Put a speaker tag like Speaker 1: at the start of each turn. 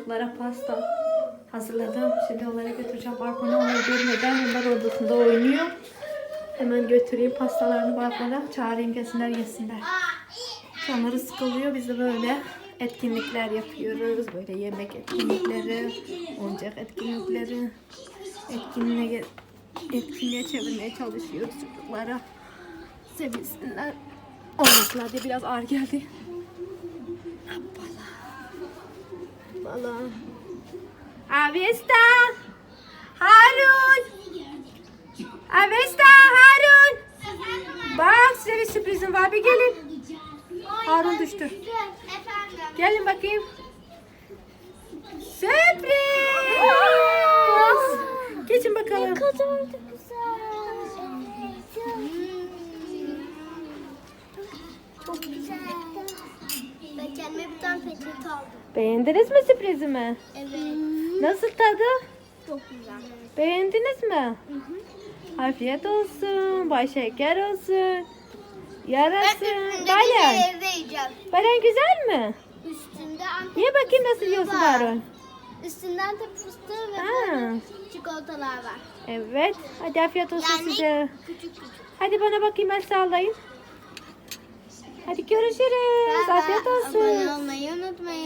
Speaker 1: çocuklara pasta hazırladım. Şimdi onlara götüreceğim balkona onları görmeden onlar odasında oynuyor. Hemen götüreyim pastalarını balkona çağırayım gelsinler yesinler. Canları sıkılıyor. Biz de böyle etkinlikler yapıyoruz. Böyle yemek etkinlikleri, oyuncak etkinlikleri. Etkinliğe, etkinliğe çevirmeye çalışıyoruz çocuklara. Sevinsinler. Oynadılar diye biraz ağır geldi. Hoppala. Avesta. Harun. Avesta Harun. Bak size bir sürprizim var. Bir gelin. Harun düştü. Gelin bakayım. Sürpriz. Geçin bakalım.
Speaker 2: Çok güzel. Kendime bir tane peçete aldım.
Speaker 1: Beğendiniz mi sürprizimi?
Speaker 2: Evet.
Speaker 1: Nasıl tadı?
Speaker 2: Çok güzel.
Speaker 1: Beğendiniz mi? Afiyet olsun. Bay şeker olsun. Yarasın. Balen.
Speaker 2: evde yiyeceğim.
Speaker 1: Balen güzel mi?
Speaker 2: Üstünde Antep
Speaker 1: Ye bakayım nasıl
Speaker 2: fıstığı
Speaker 1: yiyorsun
Speaker 2: var.
Speaker 1: Harun.
Speaker 2: Üstünde Antep fıstığı ve
Speaker 1: Ha.
Speaker 2: böyle çikolatalar var.
Speaker 1: Evet. Hadi afiyet olsun
Speaker 2: Yani
Speaker 1: size.
Speaker 2: küçük küçük.
Speaker 1: Hadi bana bakayım el sallayın. Hadi görüşürüz. Afiyet olsun.
Speaker 2: Abone olmayı unutmayın.